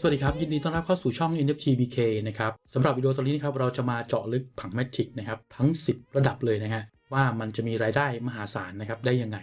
สวัสดีครับ ยินดีต้อนรับเข้าสู่ช่อง NFT BK นะครับสำหรับวิดีโอตอนนี้นะครับเราจะมาเจาะลึกผัง Matrix นะครับทั้ง 10 ระดับเลยนะฮะว่ามันจะมีรายได้มหาศาลนะครับได้ยังไง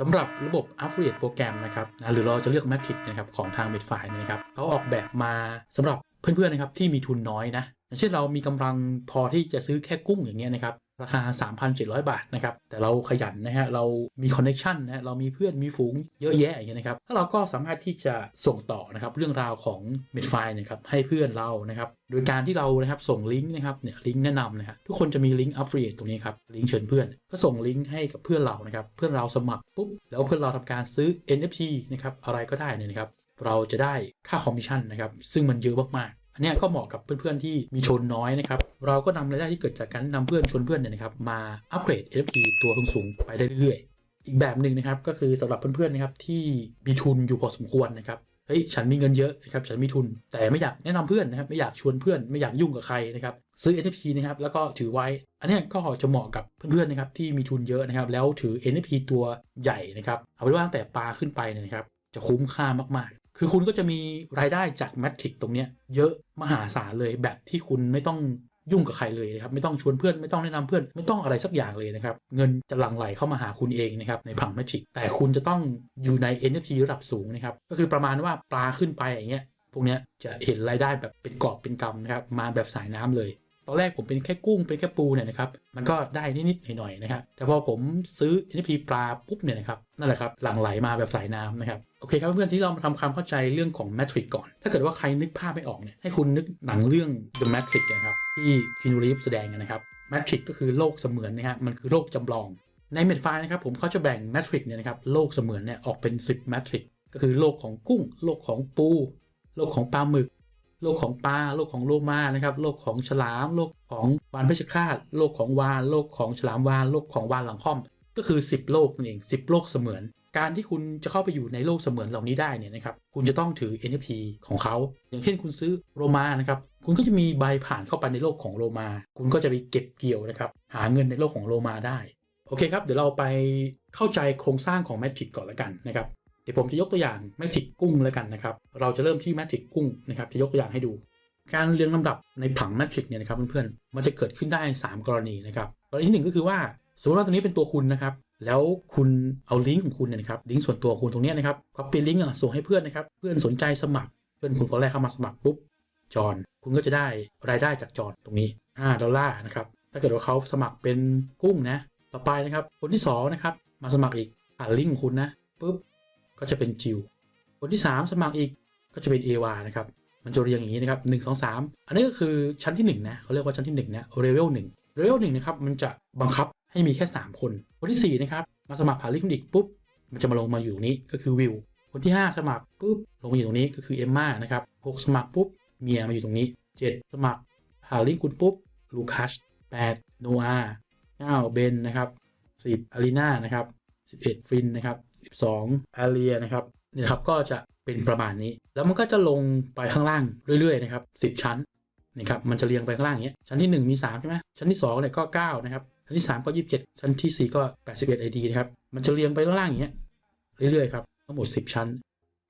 สำหรับระบบ Affiliate โปรแกรมนะครับหรือเราจะเลือก Matrix นะครับของทาง m e d f i นะครับเขาออกแบบมาสำหรับเพื่อนๆนะครับที่มีทุนน้อยนะอย่างเช่นเรามีกำลังพอที่จะซื้อแค่กุ้งอย่างเงี้ยนะครับ ราคา 3,700 บาทนะครับ แต่เราขยันนะฮะ เรามีคอนเน c t ชันนะฮะ เรามีเพื่อนมีฝูงเยอะแยะอย่างเงี้ยนะครับ ถ้าเราก็สามารถที่จะส่งต่อนะครับเรื่องราวของเม็ดไฟล์นะครับ ให้เพื่อนเรานะครับ โดยการที่เรานะครับส่งลิงก์นะครับเนี่ยลิงก์แนะนำนะครับทุกคนจะมีลิงก์ affiliate ตรงนี้ครับลิงก์เชิญเพื่อน ก็ส่งลิงก์ให้กับเพื่อนเรานะครับ เพื่อนเราสมัครปุ๊บแล้วเพื่อนเราทำการซื้อ NFT นะครับอะไรก็ได้เนี่ยนะครับเราจะได้ค่าคอมมิชชั่นนะครับซึ่งมันเยอะมากๆ อันนี้ก็เหมาะกับเพื่อนๆที่มีทุนน้อยนะครับ เราก็นำรายได้ที่เกิดจากการนำเพื่อนชวนเพื่อนเนี่ยนะครับมาอัปเกรด NFT ตัวสูงๆไปได้เรื่อยๆ อีกแบบหนึ่งนะครับก็คือสำหรับเพื่อนๆนะครับที่มีทุนอยู่พอสมควรนะครับเฮ้ยฉันมีเงินเยอะนะครับฉันมีทุน แต่ไม่อยากแนะนำเพื่อนนะครับไม่อยากชวนเพื่อนไม่อยากยุ่งกับใครนะครับซื้อ NFT นะครับแล้วก็ถือไว้ อันนี้ก็จะเหมาะกับเพื่อนๆนะครับที่มีทุนเยอะนะครับแล้วถือ NFT ตัวใหญ่นะครับเอาไว้ว่าตั้งแต่ปลาขึ้นไปเนี่ยนะครับจะคุ้มค่ามาก คือคุณก็จะมีรายได้จากแมทริกตรงเนี้ยเยอะมหาศาลเลยแบบที่คุณไม่ต้องยุ่งกับใครเลยนะครับไม่ต้องชวนเพื่อนไม่ต้องแนะนำเพื่อนไม่ต้องอะไรสักอย่างเลยนะครับเงินจะหลั่งไหลเข้ามาหาคุณเองนะครับในผังแมทริกแต่คุณจะต้องอยู่ใน NFT ระดับสูงนะครับก็คือประมาณว่าปลาขึ้นไปอย่างเงี้ยพวกเนี้ยจะเห็นรายได้แบบเป็นกอบเป็นกำนะครับมาแบบสายน้ำเลย อนแรกผมเป็นแค่กุ้งเป็นแค่ปูเนี่ยนะครับมันก็ได้นิดๆหน่อยๆนะครับแต่พอผมซื้อ NFT ปลาปุ๊บเนี่ยนะครับนั่นแหละครับหลั่งไหลมาแบบสายน้ำนะครับโอเคครับเพื่อนๆที่เรามาทำความเข้าใจเรื่องของ Matrix ก่อน ถ้าเกิดว่าใครนึกภาพไม่ออกเนี่ยให้คุณนึกหนังเรื่อง The Matrix นะครับที่ฟินูรีฟแสดงนะครับ Matrix ก็คือโลกเสมือนนะฮะมันคือโลกจำลอง ในเมดไฟนะครับผมเขาจะแบ่ง Matrix เนี่ยนะครับโลกเสมือนเนี่ยออกเป็น 10 Matrix ก็คือโลกของกุ้ง โลกของปู โลกของปลาหมึก โลกของปลาโลกของโลมานะครับโลกของฉลามโลกของวานเพชฌฆาตโลกของวานโลกของฉลามวานโลกของวานหลังค่อม ก็คือ 10โลกนั่นเอง10โลกเสมือน การที่คุณจะเข้าไปอยู่ในโลกเสมือนเหล่านี้ได้เนี่ยนะครับคุณจะต้องถือ NFT ของเขา อย่างเช่นคุณซื้อโรมานะครับคุณก็จะมีใบผ่านเข้าไปในโลกของโรมา คุณก็จะไปเก็บเกี่ยวนะครับหาเงินในโลกของโรมาได้โอเคครับ เดี๋ยวเราไปเข้าใจโครงสร้างของแมทริกก่อนละกันนะครับ เดี๋ยวผมจะยกตัวอย่างแมทริกกุ้งแล้วกันนะครับ เราจะเริ่มที่แมทริกกุ้งนะครับ จะยกตัวอย่างให้ดู การเรียงลำดับในผังแมทริกเนี่ยนะครับเพื่อนๆ มันจะเกิดขึ้นได้ 3 กรณีนะครับ กรณีที่หนึ่งก็คือว่าสมมติว่าตัวนี้เป็นตัวคุณนะครับ แล้วคุณเอาลิงก์ของคุณเนี่ยนะครับ ลิงก์ส่วนตัวคุณตรงนี้นะครับก็เป็นลิงก์อะส่งให้เพื่อนนะครับ เพื่อนสนใจสมัคร เพื่อนคุณคนแรกเข้ามาสมัครปุ๊บ จอน คุณก็จะได้รายได้จากจอนตรงนี้5ดอลลาร์นะครับ ถ้าเกิดว่าเขาสมัครเป็นกุ้งนะ ต่อไปนะครับ คนที่2นะครับ มาสมัครอีกผ่านลิงก์คุณนะปุ๊บ ก็จะเป็นจิวคนที่ 3 สมัครอีกก็จะเป็นเอวานะครับ มันจะเรียงอย่างนี้นะครับหนึ่งสองสามอันนี้ก็คือชั้นที่ 1 นะเขาเรียกว่าชั้นที่1นะเลเวลหนึ่งเลเวลหนึ่งนะครับมันจะบังคับให้มีแค่ 3 คน คนที่ 4 นะครับ มาสมัครผ่านลิงก์อีกปุ๊บ มันจะมาลงมาอยู่ตรงนี้ก็คือวิว คนที่ 5 สมัครปุ๊บ ลงมาอยู่ตรงนี้ก็คือเอมมานะครับ6สมัครปุ๊บ เมียมาอยู่ตรงนี้ 7 สมัครผ่านลิงก์คุณปุ๊บ ลูคัส8โนอา9เบนนะครับ10อารีนานะครับ11ฟรินนะครับ 12อาเรียนะครับเนี่ยครับก็จะเป็นประมาณนี้ แล้วมันก็จะลงไปข้างล่างเรื่อยๆนะครับ10 ชั้นนะครับมันจะเรียงไปข้างล่างอย่างเงี้ยชั้นที่ 1 มี3ใช่ไหมชั้นที่2เนี่ยก็9นะครับชั้นที่ 3 ก็ 27 ชั้นที่ 4 ก็ 81 ID นะครับมันจะเรียงไปข้างล่างอย่างเงี้ยเรื่อยๆครับทั้งหมด 10 ชั้น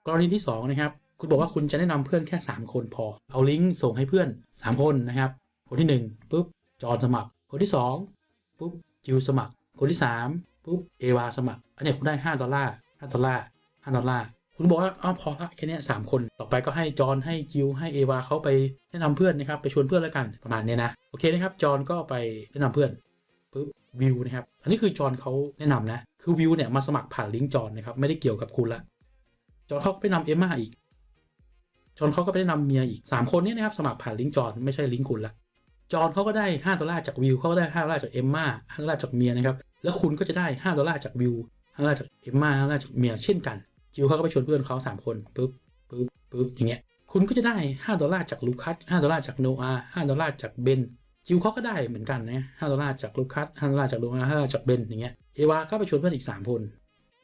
กรณีที่2นะครับคุณบอกว่าคุณจะแนะนำเพื่อนแค่ 3 คนพอ เอาลิงก์ส่งให้เพื่อน 3 คนนะครับ คนที่1ปุ๊บจอห์นสมัคร คนที่2ปุ๊บจิวสมัคร คนที่3ปุ๊บเอวาสมัคร อันนี้คุณได้ 5 ดอลลาร์5ดอลลาร์5ดอลลาร์คุณบอกว่าอ๋อพอละแค่เนี้ยสามคนต่อไปก็ให้จอห์นให้จิวให้เอวาเขาไปแนะนำเพื่อนนะครับไปชวนเพื่อนแล้วกันประมาณเนี้ยนะโอเคนะครับจอห์นก็ไปแนะนำเพื่อนปุ๊บวิวนะครับอันนี้คือจอห์นเขาแนะนำนะคือวิวเนี่ยมาสมัครผ่านลิงก์จอห์นนะครับไม่ได้เกี่ยวกับคุณละจอห์นเขาก็ไปนำเอมมาอีกจอห์นเขาก็ไปแนะนำเมียอีกสามคนนี้นะครับสมัครผ่านลิงก์จอห์นไม่ใช่ลิงก์คุณละจอห์นเขาก็ได้ 5 ดอลลาร์จากวิวเขาก็ได้5ดอลลาร์จากเอมมา5ดอลลาร์จากเมียนะครับแล้วคุณก็จะได้ 5 ดอลลาร์จากวิว 5ดอลลาจากเอมมา5ดอลลาจากเมียเช่นกัน จิวเขาก็ไปชวนเพื่อนเขาสามคนปุ๊บปุ๊บปุ๊บอย่างเงี้ยคุณก็จะได้ 5 ดอลลาร์จากลูคัส5ดอลลาร์จากโนอา5ดอลลาร์จากเบนจิวเขาก็ได้เหมือนกันนะ5ดอลลาร์จากลูคัส5ดอลลาร์จากโนอา5ดอลลาร์จากเบนอย่างเงี้ยเอวาก็ไปชวนเพื่อนอีก3คน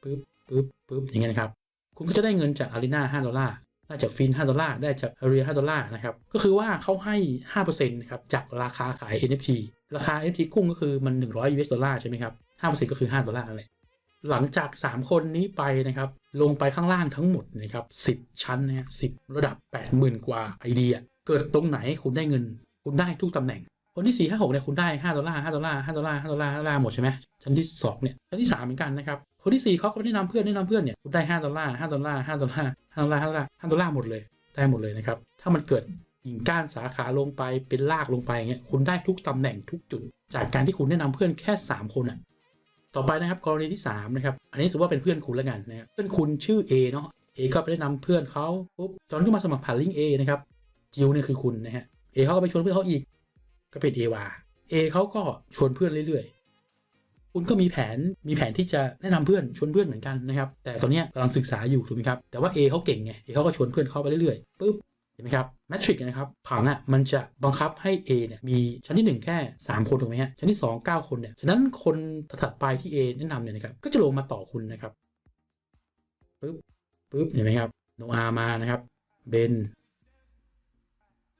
ปุ๊บปุ๊บปุ๊บอย่างเงี้ยนะครับคุณก็จะได้เงินจากอารีนา5ดอลลาร์ได้จากฟิน5ดอลลาร์ได้จากอารี5ดอลลาร์นะครับก็คือว่าเขาให้5%นะครับจากราคาขาย NFT ราคา NFT กุ้งก็คือมัน 100 US ดอลลาร์ใช่ไหมครับ5%ก็คือ 5 ดอลลาร์นั่นแหละ หลังจาก 3 คนนี้ไปนะครับ ลงไปข้างล่างทั้งหมดนะครับ10 ชั้นนะสิระดับ 80,000 กว่าไอเดีย เกิดตรงไหนคุณได้เงิน คุณได้ทุกตำแหน่ง คนที่ 4 5 6เนี่ยคุณได้ 5 ดอลลาร์ 5 ดอลลาร์ 5 ดอลลาร์ 5 ดอลลาร์ 5 ดอลลาร์หมดใช่ไหมชั้นที่ 2 เนี่ย ชั้นที่ 3 เหมือนกันนะครับ คนที่ 4เขาก็แนะนำเพื่อนแนะนำเพื่อนเนี่ยคุณได้ 5 ดอลลาร์ 5 ดอลลาร์ 5 ดอลลาร์ 5 ดอลลาร์ 5 ดอลลาร์ 5 ดอลลาร์หมดเลย ได้หมดเลยนะครับ ถ้ามันเกิดกิ่งก้านสาขาลงไปเป็นรากลงไปอย่างเงี้ยคุณได้ทุกตำแหน่งทุกจุด จากการที่คุณแนะนำเพื่อนแค่ 3 คนอะ ต่อไปนะครับกรณีที่3นะครับอันนี้สมมติว่าเป็นเพื่อนคุณแล้วกันนะเพื่อนคุณชื่อ A เนาะ A ก็ไปแนะนำเพื่อนเขาปุ๊บจอนก็มาสมัครผ่านลิงก์ A นะครับจิวเนี่ยคือคุณนะฮะ A เขาก็ไปชวนเพื่อนเขาอีก ก็เป็น A วา A เขาก็ชวนเพื่อนเรื่อยๆ คุณก็มีแผนมีแผนที่จะแนะนำเพื่อนชวนเพื่อนเหมือนกันนะครับแต่ตอนนี้กำลังศึกษาอยู่ถูกไหมครับแต่ว่า A เขาเก่งไง A เขาก็ชวนเพื่อนเขาไปเรื่อยๆปุ๊บ เห็นไหมครับแมทริกนะครับผังอะมันจะบังคับให้ A เนี่ยมีชั้นที่ 1 แค่ 3 คนถูกไหมฮะชั้นที่ 2 9 คนเนี่ยฉะนั้นคนถัดไปที่ A แนะนำเนี่ยนะครับก็จะลงมาต่อคุณนะครับปึ๊บปึ๊บเห็นไหมครับโนอามานะครับเบน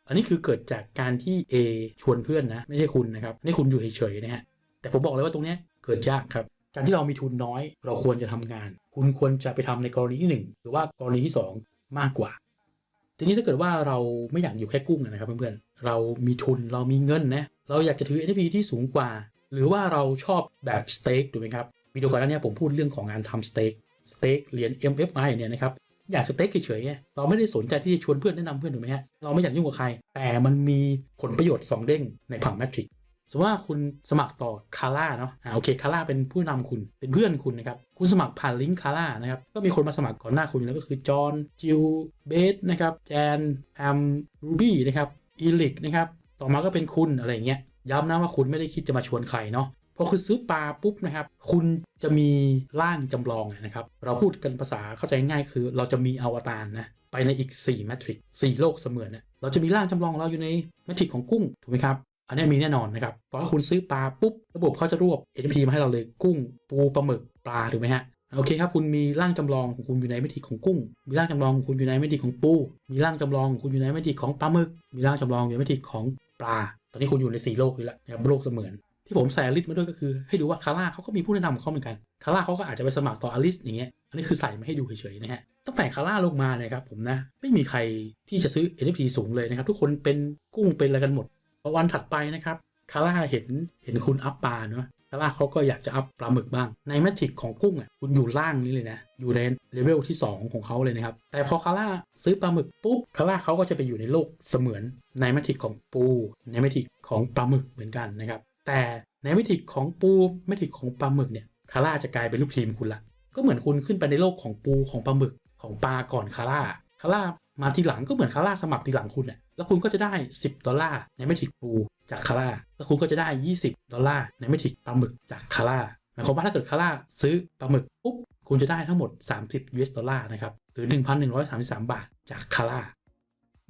อันนี้คือเกิดจากการที่ A ชวนเพื่อนนะ ไม่ใช่คุณนะครับนี่คุณอยู่เฉยๆนะฮะแต่ผมบอกเลยว่าตรงเนี้ยเกิดยากครับการที่เรามีทุนน้อย เราควรจะทำงาน คุณควรจะไปทำในกรณีที่หนึ่งหรือว่ากรณีที่สองมากกว่า ทีนี้ถ้าเกิดว่าเราไม่อยากอยู่แค่กุ้งนะครับเพื่อนๆ เรามีทุนเรามีเงินนะ เราอยากจะถือ NFT ที่สูงกว่า หรือว่าเราชอบแบบสเต็กถูกไหมครับวิดีโอก่อนหน้านี้ผมพูดเรื่องของงานทำสเต็กสเต็กเหรียญ MFI เนี่ยนะครับอยากสเต็กเฉยๆเราไม่ได้สนใจที่จะชวนเพื่อนแนะนำเพื่อนถูกไหมฮะเราไม่อยากยุ่งกับใคร แต่มันมีผลประโยชน์ 2 เด้งในผังแมทริก สมมติว่าคุณสมัครต่อคาร่าเนาะอ่าโอเคคาร่าเป็นผู้นำคุณเป็นเพื่อนคุณนะครับคุณสมัครผ่านลิงก์คาร่านะครับก็มีคนมาสมัครก่อนหน้าคุณแล้วก็คือจอห์นจิลเบสนะครับแจนแฮมรูบี้นะครับอีลิกนะครับต่อมาก็เป็นคุณอะไรเงี้ยย้ำนะว่าคุณไม่ได้คิดจะมาชวนใครเนาะพอคุณซื้อปลาปุ๊บนะครับ คุณจะมีร่างจำลองนะครับ เราพูดกันภาษาเข้าใจง่ายคือ เราจะมีอวตารนะไปในอีก4แมทริก4โลกเสมือนเนี่ยเราจะมีร่างจำลองเราอยู่ในแมทริกของกุ้งถูกไหมครับ อันนี้มีแน่นอนนะครับตอนที่คุณซื้อปลาปุ๊บระบบเขาจะรวบ NFT มาให้เราเลยกุ้ง ปูปลาหมึกปลาถูกไหมฮะโอเคครับคุณมีร่างจำลองของคุณอยู่ในมทริของกุ้ง มีร่างจำลองของคุณอยู่ในมทริของปู มีร่างจำลองของคุณอยู่ในมทริของปลาหมึก มีร่างจำลองอยู่ในมทริของปลา ตอนนี้คุณอยู่ใน4โลกนี่แหละนะครับโลกเสมือน ที่ผมใส่อลิสมาด้วยก็คือให้ดูว่าคาร่าเขาก็มีผู้แนะนำของเขาเหมือนกันคาร่าเขาก็อาจจะไปสมัครต่ออลิสอย่างเงี้ยอันนี้คือใส่มาให้ดูเฉยๆนะฮะตั้งแต่คาร่าลงมาเนี่ยครับผมนะไม่มีใครที่จะซื้อ NFT สูงเลยนะครับทุกคนเป็นกุ้งเป็นอะไรกันหมด พอวันถัดไปนะครับคาร่าเห็นเห็นคุณอัพปลาเนาะคาร่าเขาก็อยากจะอัพปลาหมึกบ้าง ในแมทริกของกุ้งอะคุณอยู่ล่างนี้เลยนะ อยู่ในเลเวลที่ 2 ของเขาเลยนะครับ แต่พอคาร่าซื้อปลาหมึกปุ๊บคาร่าเขาก็จะไปอยู่ในโลกเสมือนในแมทริกของปู ในแมทริกของปลาหมึกเหมือนกันนะครับ แต่ในแมทริกของปูแมทริกของปลาหมึกเนี่ยคาร่าจะกลายเป็นลูกทีมคุณละก็เหมือนคุณขึ้นไปในโลกของปูของปลาหมึกของปลาก่อนคาร่าคาร่า มาทีหลังก็เหมือนคาร่าสมัครทีหลังคุณเนี่ยแล้วคุณก็จะได้ 10 ดอลลาร์ในแมทริกปูจากคาร่าแล้วคุณก็จะได้ 20 ดอลลาร์ในแมทริกปลาหมึกจากคาร่าหมายความว่าถ้าเกิดคาร่าซื้อปลาหมึกปุ๊บคุณจะได้ทั้งหมด 30 US ดอลลาร์นะครับหรือ 1,133 บาทจากคาร่า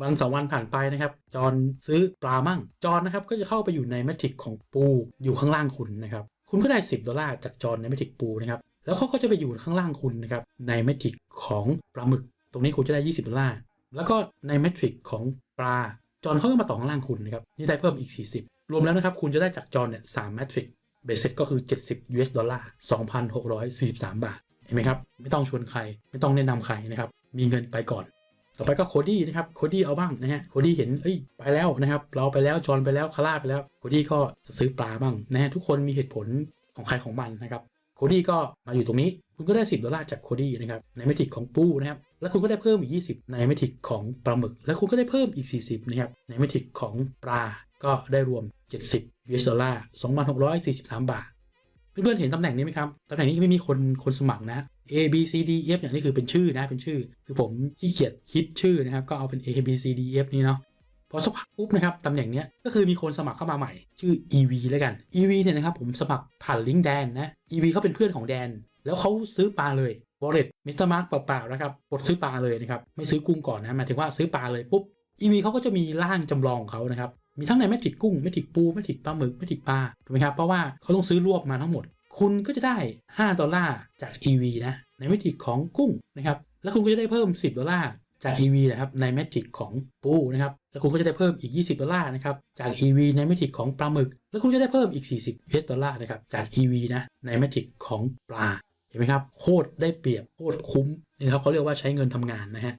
วันสองวันผ่านไปนะครับ จอห์นซื้อปลามั่ง จอห์นนะครับก็จะเข้าไปอยู่ในแมทริกของปูอยู่ข้างล่างคุณนะครับ คุณก็ได้ 10 ดอลลาร์จากจอห์นในแมทริกปูนะครับ แล้วเขาก็จะไปอยู่ข้างล่างคุณนะครับในแมทริกของปลาหมึก ตรงนี้คุณจะได้ 20 ดอลลาร์ แล้วก็ในแมทริกของปลาจอนเขาก็มาต่อข้างล่างคุณนะครับนี่ได้เพิ่มอีก 40 รวมแล้วนะครับคุณจะได้จากจอนเนี่ยสามแมทริกเบสเซ็ตก็คือ 70 US ดอลลาร์ 2,643 บาท เห็นไหมครับ ไม่ต้องชวนใคร ไม่ต้องแนะนำใครนะครับ มีเงินไปก่อน ต่อไปก็โคดี้นะครับ โคดี้เอาบ้างนะฮะ โคดี้เห็น เอ้ย ไปแล้วนะครับ เราไปแล้ว จอนไปแล้ว คาร่าไปแล้ว โคดี้ก็จะซื้อปลาบ้างนะฮะ ทุกคนมีเหตุผลของใครของมันนะครับ โคดี้ก็มาอยู่ตรงนี้ คุณก็ได้ 10 ดอลลาร์จากโคดี้นะครับ ในเมทริกของปูนะครับ แล้วคุณก็ได้เพิ่มอีก 20 ในเมทริกของปลาหมึก แล้วคุณก็ได้เพิ่มอีก 40 นะครับ ในเมทริกของปลา ก็ได้รวม 70 US ดอลลาร์ 2,643 บาท เพื่อนๆเห็นตำแหน่งนี้ไหมครับ ตำแหน่งนี้ไม่มีคนคนสมัครนะ A B C D E F อย่างนี้คือเป็นชื่อนะ เป็นชื่อ คือผมขี้เกียจคิดชื่อนะครับ ก็เอาเป็น A B C D E F นี่เนาะ พอสักพักปุ๊บนะครับตำแหน่งเนี้ยก็คือมีคนสมัครเข้ามาใหม่ ชื่อ EV แล้วกัน EV เนี่ยนะครับผมสมัครผ่านลิงก์แดนนะ EV เขาเป็นเพื่อนของแดน แล้วเขาซื้อปลาเลย Wallet Mr. Mark เปล่าๆนะครับกดซื้อปลาเลยนะครับไม่ซื้อกุ้งก่อนนะหมายถึงว่าซื้อปลาเลยปุ๊บ EV เขาก็จะมีร่างจำลองของเขานะครับมีทั้งในแมทริกกุ้งแมทริกปูแมทริกปลาหมึกแมทริกปลาถูกไหมครับเพราะว่าเขาต้องซื้อรวบมาทั้งหมด คุณก็จะได้ 5 ดอลลาร์จาก EV นะในแมทริกของกุ้งนะครับแล้วคุณก็จะได้เพิ่ม 10 ดอลลาร์ จาก EV นะครับในแมทริกของปูนะครับแล้วคุณก็จะได้เพิ่มอีก 20 ดอลลาร์นะครับจาก EV ในแมทริกของปลาหมึก แล้วคุณจะได้เพิ่มอีก 40 US ดอลลาร์นะครับจาก EV นะในแมทริกของปลาเห็นไหมครับโคตรได้เปรียบโคตรคุ้มนี่ครับเขาเรียกว่าใช้เงินทำงานนะฮะ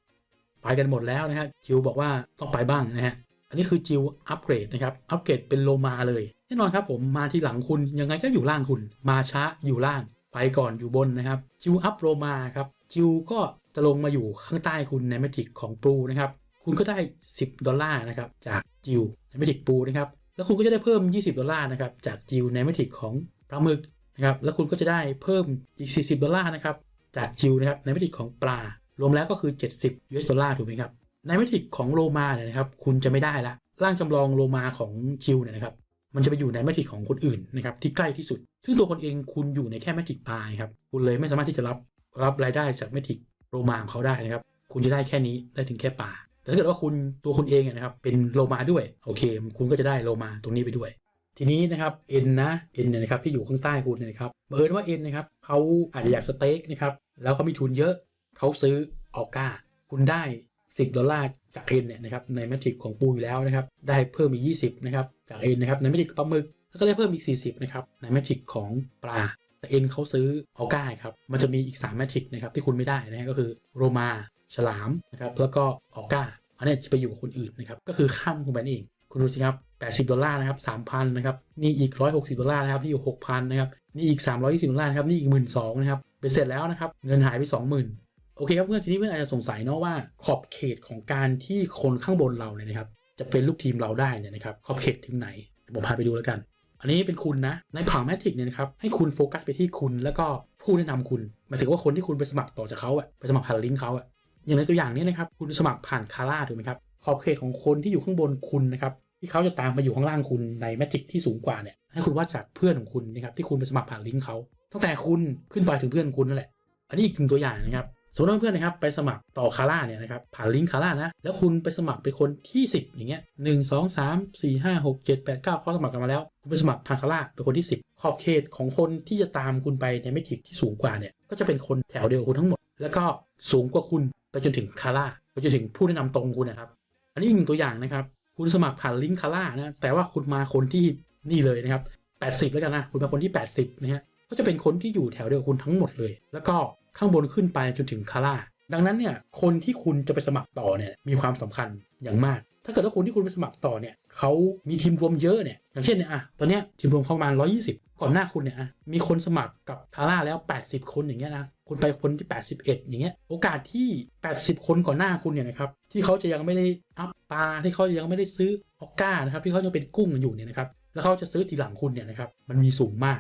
ไปกันหมดแล้วนะฮะจิวบอกว่าต้องไปบ้างนะฮะอันนี้คือจิวอัปเกรดนะครับอัปเกรดเป็นโลมาเลยแน่นอนครับผมมาที่หลังคุณยังไงก็อยู่ล่างคุณ มาช้าอยู่ล่าง ไปก่อนอยู่บนนะครับจิวอัพโลมาครับจิวก็ จะลงมาอยู่ข้างใต้คุณในเมทิกของปูนะครับ คุณก็ได้ 10 ดอลลาร์นะครับ จากจิวในเมทิกปูนะครับ แล้วคุณก็จะได้เพิ่ม 20 ดอลลาร์นะครับ จากจิวในเมทิกของปลาหมึกนะครับ แล้วคุณก็จะได้เพิ่มอีก 40 ดอลลาร์นะครับ จากจิวนะครับในเมทิกของปลา รวมแล้วก็คือ 70 US ดอลลาร์ถูกไหมครับ ในเมทิกของโลมาเนี่ยนะครับ คุณจะไม่ได้ละ ร่างจำลองโลมาของจิวเนี่ยนะครับ มันจะไปอยู่ในแมทริกของคนอื่นนะครับที่ใกล้ที่สุด ซึ่งตัวคนเองคุณอยู่ในแค่แมทริกพายครับ คุณเลยไม่สามารถที่จะรับรับรายได้จากแมทริก โรมาของเขาได้นะครับ คุณจะได้แค่นี้ได้ถึงแค่ป่า แต่ถ้าเกิดว่าคุณตัวคุณเองนะครับเป็นโลมาด้วยโอเค คุณก็จะได้โลมาตรงนี้ไปด้วย ทีนี้นะครับ N นนะ N เนี่ยนะครับที่อยู่ข้างใต้คุณเนี่ยนะครับบังเอิญว่า N นะครับเขาอาจจะอยากสเต็กนะครับแล้วเขามีทุนเยอะเขาซื้อออก้า คุณได้ 10 ดอลลาร์จากเอ็นเนี่ยนะครับในแมทริกของปูอยู่แล้วนะครับได้เพิ่มอีก 20นะครับจากเอ็นนะครับในแมทริกปลาหมึกแล้วก็ได้เพิ่มอีก 40นะครับในแมทริกของปลา แต่เอ็นเขาซื้อออก้าครับ มันจะมีอีก3แมทริกนะครับที่คุณไม่ได้นะฮะก็คือโรมาฉลามนะครับแล้วก็ออก้าอันนี้จะไปอยู่กับคนอื่นนะครับก็คือข้ามคุณไปนี่เองคุณดูสิครับ80 ดอลลาร์นะครับ3,000นะครับนี่อีก 160 ดอลลาร์นะครับนี่อยู่ 6,000นะครับนี่อีก 320 ดอลลาร์นะครับนี่อีก 12,000นะครับเป็นเสร็จแล้วนะครับเงินหายไป 20,000 โอเคครับเพื่อนทีนี้เพื่อนอาจจะสงสัยเนาะว่าขอบเขตของการที่คนข้างบนเราเนี่ยนะครับจะเป็นลูกทีมเราได้เนี่ยนะครับขอบเขตถึงไหนผมพาไปดูแล้วกัน อันนี้เป็นคุณนะ ในผังแมทริกเนี่ยนะครับให้คุณโฟกัสไปที่คุณแล้วก็ผู้แนะนำคุณหมายถึงว่าคนที่คุณไปสมัครต่อจากเขาอะไปสมัครผ่านลิงก์เขาอะอย่างในตัวอย่างนี้นะครับคุณสมัครผ่านคาร่าถูกไหมครับขอบเขตของคนที่อยู่ข้างบนคุณนะครับที่เขาจะตามมาอยู่ข้างล่างคุณในแมทริกที่สูงกว่าเนี่ยให้คุณวัดจากเพื่อนของคุณนะครับที่คุณไปสมัครผ่านลิงก์เขาตั้งแต่คุณขึ้นไปถึงเพื่อนคุณนั่นแหละ อันนี้อีกหนึ่งตัวอย่างนะครับ สมมติว่าเพื่อนนะครับไปสมัครต่อคาร่าเนี่ยนะครับผ่านลิงก์คาร่านะแล้วคุณไปสมัครเป็นคนที่ 10 อย่างเงี้ยหนึ่งสองสามสี่ห้าหกเจ็ดแปดเก้าเขาสมัครกันมาแล้ว คุณไปสมัครผ่านคาร่าเป็นคนที่ 10 ขอบเขตของคนที่จะตามคุณไปในเมทริกที่สูงกว่าเนี่ยก็จะเป็นคนแถวเดียวกับคุณทั้งหมด แล้วก็สูงกว่าคุณไปจนถึงคาร่าไปจนถึงผู้แนะนำตรงคุณนะครับ อันนี้อีกหนึ่งตัวอย่างนะครับ คุณสมัครผ่านลิงก์คาร่านะแต่ว่าคุณมาคนที่นี่เลยนะครับ80 แล้วกันนะคุณมาคนที่ 80นะฮะก็จะเป็นคนที่อยู่แถวเดียวกับคุณทั้งหมดเลย แล้วก็ ข้างบนขึ้นไปจนถึงคาร่าดังนั้นเนี่ยคนที่คุณจะไปสมัครต่อเนี่ยมีความสำคัญอย่างมาก ถ้าเกิดว่าคนที่คุณไปสมัครต่อเนี่ยเขามีทีมรวมเยอะเนี่ยอย่างเช่นเนี่ยอะตอนเนี้ยทีมรวมเข้ามา 120 ก่อนหน้าคุณเนี่ยอะมีคนสมัครกับคาร่าแล้ว 80 คนอย่างเงี้ยนะคุณไปคนที่ 81 อย่างเงี้ยโอกาสที่ 80 คนก่อนหน้าคุณเนี่ยนะครับที่เขาจะยังไม่ได้อัพปลาที่เขายังไม่ได้ซื้อออกก้านะครับที่เขายังเป็นกุ้งอยู่เนี่ยนะครับแล้วเขาจะซื้อทีหลังคุณเนี่ยนะครับมันมีสูงมาก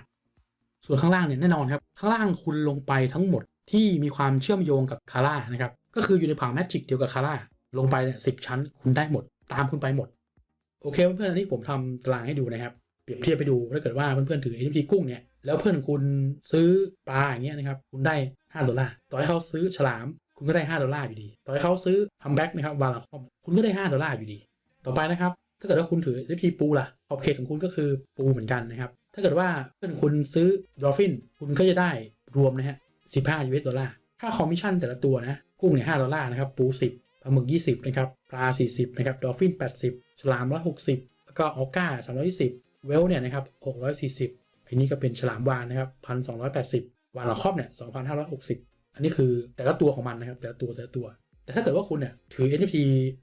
ส่วนข้างล่างเนี่ยแน่นอนครับข้างล่างคุณลงไปทั้งหมด ที่มีความเชื่อมโยงกับคาร่านะครับ ก็คืออยู่ในผังแมทริกเดียวกับคาร่าลงไปเนี่ยสิชั้นคุณได้หมด ตามคุณไปหมด โอเคเพื่อนๆอันนี้ผมทำตารางให้ดูนะครับ เปรียบเทียบไปดูถ้าเกิดว่าเพื่อนๆถือ NFT กุ้งเนี่ยแล้วเพื่อนคุณซื้อปลาอย่างเงี้ยนะครับคุณได้5ดอลลาร์ต่อให้เขาซื้อฉลาม คุณก็ได้5ดอลลาร์อยู่ดี ต่อให้เขาซื้อฮัมแบ็กนะครับวาลาคอมคุณก็ได้5ดอลลาร์อยู่ดี ต่อไปนะครับถ้าเกิดว่าคุณถือ NFT ปูล่ะขอบเขตของคุณก็คือปูเหมือนกันนะครับถ้าเกิดว่าเพื่อนคุณซื้อดอฟฟินคุณก็จะได้รวมนะฮะ 15 US ดอลลาร์ค่าคอมมิชชั่นแต่ละตัวนะ กุ้งเนี่ย5ดอลลาร์นะครับ ปู 10ปลาหมึก 20 นะครับ ปลา 40 นะครับ ดอฟฟิน 80 ฉลาม 160 แล้วก็ออก้า 320 เวลเนี่ยนะครับ 640อันนี้ก็เป็นฉลามวานนะครับ 1,280 วานละครอบเนี่ย 2,560 อันนี้คือแต่ละตัวของมันนะครับ แต่ละตัวแต่ละตัว แต่ถ้าเกิดว่าคุณเนี่ยถือ NFT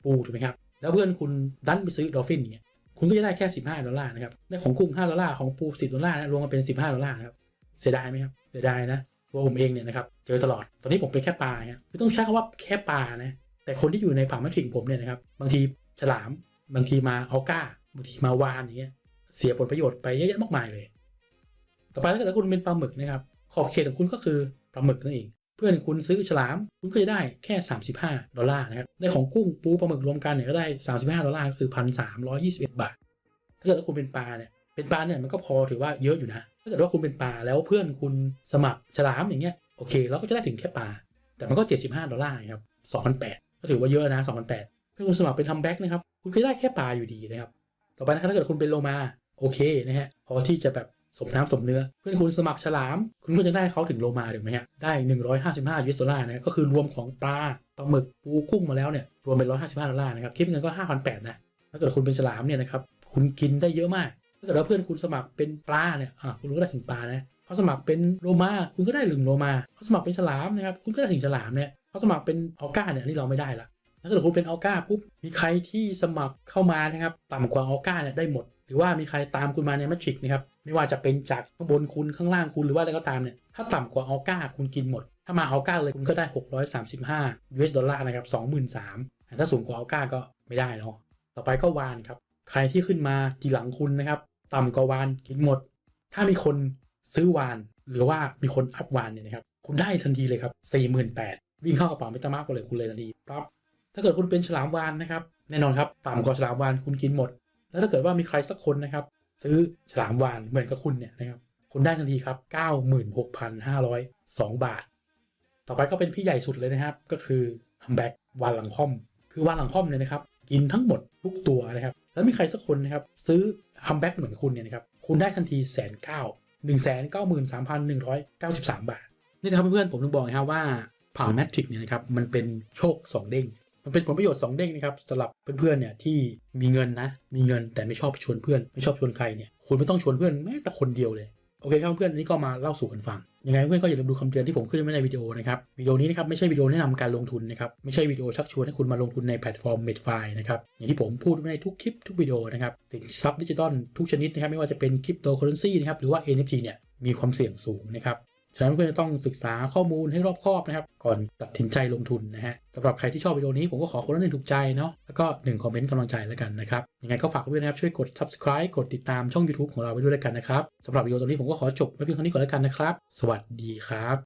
ปูถูกไหมครับ แล้วเพื่อนคุณดันไปซื้อดอฟฟินเงี้ยคุณก็จะได้แค่ 15 ดอลลาร์นะครับได้ของกุ้ง5ดอลลาร์ ของปู 10 ดอลลาร์นะรวมกันเป็น 15 ดอลลาร์นะครับ เสียดายไหมครับ เสียดายนะ ตัวผมเองเนี่ยนะครับเจอตลอด ตอนนี้ผมเป็นแค่ปลาเนี่ยคือต้องใช้คำว่าแค่ปลานะแต่คนที่อยู่ในผังแมทริกผมเนี่ยนะครับบางทีฉลามบางทีมาออก้าบางทีมาวานอย่างเงี้ยเสียผลประโยชน์ไปเยอะแยะมากมายเลย ต่อไปถ้าเกิดว่าคุณเป็นปลาหมึกนะครับขอบเขตของคุณก็คือปลาหมึกนั่นเองเพื่อนคุณซื้อฉลามคุณก็จะได้แค่ 35 ดอลลาร์นะครับได้ของกุ้งปูปลาหมึกรวมกันเนี่ยก็ได้ 35 ดอลลาร์ก็คือ 1,321 บาท ถ้าเกิดว่าคุณเป็นปลาเนี่ยเป็นปลาเนี่ยมันก็พอถือว่าเยอะอยู่นะาเกิดว่าคุณเป็นปลาแล้วเพื่อนคุณสมัครฉลามอย่างเงี้ยโอเคเราก็จะได้ถึงแค่ปลาแต่มันก็ 75 ดอลลาร์ครับ2,008 ก็ถือว่าเยอะนะ2,008เพื่อนคุณสมัครเป็นทำแบ็กนะครับคุณก็ได้แค่ปลาอยู่ดีนะครับต่อไปนะครับถ้าเกิดคุณเป็นโลมาโอเคนะฮะพอที่จะแบบสมน้ำสมเนื้อ เพื่อนคุณสมัครฉลาม คุณก็จะได้เขาถึงโลมาถูกไหมฮะได้ 155 US ดอลลาร์นะก็คือรวมของปลาปลาหมึกปูกุ้งมาแล้วเนี่ยรวมเป็น 155ดอลลาร์นะครับคิดเป็นเงินก็5,800นะถ้าเกิดคุณเป็นฉลามเนี่ยนะครับคุณกินได้เยอะมาก เกิดว่าเพื่อนคุณสมัครเป็นปลาเนี่ยอ่าคุณก็ได้ถึงปลานะเขาสมัครเป็นโลมาคุณก็ได้หนึ่งโลมาเขาสมัครเป็นฉลามนะครับคุณก็ได้ถึงฉลามเนี่ยเขาสมัครเป็นออก้าเนี่ยนี่เราไม่ได้ละถ้าเกิดคุณเป็นออก้าปุ๊บมีใครที่สมัครเข้ามานะครับต่ำกว่าออก้าเนี่ยได้หมด หรือว่ามีใครตามคุณมาในแมทริกนะครับไม่ว่าจะเป็นจากข้างบนคุณข้างล่างคุณหรือว่าอะไรก็ตามเนี่ยถ้าต่ำกว่าออก้าคุณกินหมด ถ้ามาออก้าเลยคุณก็ได้ 635 US ดอลลาร์นะครับ23,000แต่ถ้าสูงกว่าออก้าก็ไม่ได้เนาะต่อไปก็วานครับใครที่ขึ้นมาทีหลังคุณนะครับ ต่ำกว่าวานกินหมด ถ้ามีคนซื้อวาน หรือว่ามีคนอัพวานเนี่ยนะครับคุณได้ทันทีเลยครับ48,000วิ่งเข้ากระเป๋าเมตามาร์กเลยคุณเลยทันทีปั๊บถ้าเกิดคุณเป็นฉลามวานนะครับแน่นอนครับต่ำกว่าฉลามวานคุณกินหมด แล้วถ้าเกิดว่ามีใครสักคนนะครับซื้อฉลามวานเหมือนกับคุณเนี่ยนะครับคุณได้ทันทีครับ 96,502 บาท ต่อไปก็เป็นพี่ใหญ่สุดเลยนะครับ ก็คือฮัมแบ็กวานหลังค่อม คือวานหลังค่อมเนี่ยนะครับ กินทั้งหมดทุกตัวนะครับแล้วมีใครสักคนนะครับซื้อฮัมแบ็กเหมือนคุณเนี่ยนะครับคุณได้ทันทีแสนเก้าหนึ่งแสนเก้าหมื่นสามพันหนึ่งร้อยเก้าสิบสามบาทนี่นะครับเพื่อนๆผมถึงบอกนะครับว่าผ่าแมทริกเนี่ยนะครับมันเป็นโชคสองเด้งมันเป็นผลประโยชน์ 2 เด้งนะครับสำหรับเพื่อนๆเนี่ยที่มีเงินนะ มีเงินแต่ไม่ชอบชวนเพื่อน ไม่ชอบชวนใครเนี่ยคุณไม่ต้องชวนเพื่อนแม้แต่คนเดียวเลย โอเคครับเพื่อนอันนี้ก็มาเล่าสู่กันฟังยังไงเพื่อนก็อย่าลืมดูคำเตือนที่ผมขึ้นไว้ในวิดีโอนะครับวิดีโอนี้นะครับไม่ใช่วิดีโอแนะนำการลงทุนนะครับไม่ใช่วิดีโอชักชวนให้คุณมาลงทุนในแพลตฟอร์มเมดไฟนะครับอย่างที่ผมพูดไว้ในทุกคลิปทุกวิดีโอนะครับสินทรัพย์ดิจิตอลทุกชนิดนะครับไม่ว่าจะเป็นคริปโตเคอเรนซีนะครับหรือว่า NFT เนี่ยมีความเสี่ยงสูงนะครับ ฉะนั้นเพื่อนจะต้องศึกษาข้อมูลให้รอบคอบนะครับก่อนตัดสินใจลงทุนนะฮะสำหรับใครที่ชอบวิดีโอนี้ผมก็ขอคนละหนึ่งถูกใจเนาะแล้วก็หนึ่งคอมเมนต์กำลังใจแล้วกันนะครับยังไงก็ฝากไว้ด้วยนะครับช่วยกด subscribe กดติดตามช่อง YouTube ของเราไว้ด้วยแล้วกันนะครับสำหรับวิดีโอตรงนี้ผมก็ขอจบไว้เพียงเท่านี้ก่อนแล้วกันนะครับ สวัสดีครับ